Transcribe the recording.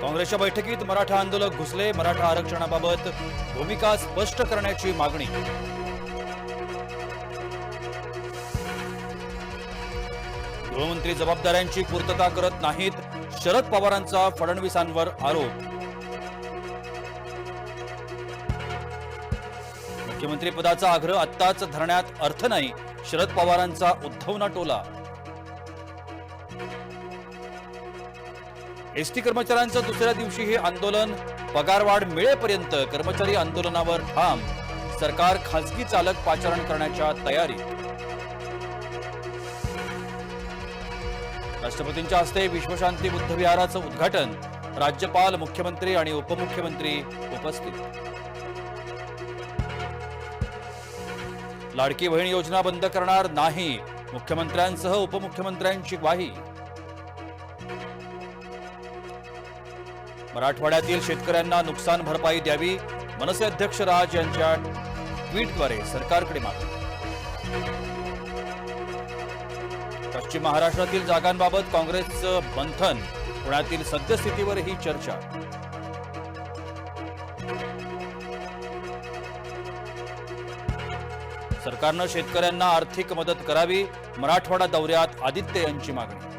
काँग्रेसच्या बैठकीत मराठा आंदोलक घुसले. मराठा आरक्षणाबाबत भूमिका स्पष्ट करण्याची मागणी. गृहमंत्री जबाबदाऱ्यांची पूर्तता करत नाहीत. शरद पवारांचा फडणवीसांवर आरोप. मुख्यमंत्री पदाचा आग्रह आत्ताच धरण्यात अर्थ नाही. शरद पवारांचा उद्धवना टोला. एसटी कर्मचाऱ्यांचं दुसऱ्या दिवशी हे आंदोलन पगारवाढ मिळेपर्यंत कर्मचारी आंदोलनावर ठाम. सरकार खासगी चालक पाचारण करण्याच्या तयारीत राष्ट्रपतींच्या हस्ते विश्वशांती बुद्ध विहाराचं उद्घाटन राज्यपाल मुख्यमंत्री आणि उपमुख्यमंत्री उपस्थित. लाडकी बहीण योजना बंद करणार नाही मुख्यमंत्र्यांसह उपमुख्यमंत्र्यांची ग्वाही. मराठवाड्यातील शेतकऱ्यांना नुकसान भरपाई द्यावी मनसे अध्यक्ष राज यांच्या ट्विटद्वारे सरकारकडे मागणी. पश्चिम महाराष्ट्रातील जागांबाबत काँग्रेसचं मंथन पुण्यातील सद्यस्थितीवरही चर्चा. सरकारनं शेतकऱ्यांना आर्थिक मदत करावी मराठवाडा दौऱ्यात आदित्य यांची मागणी.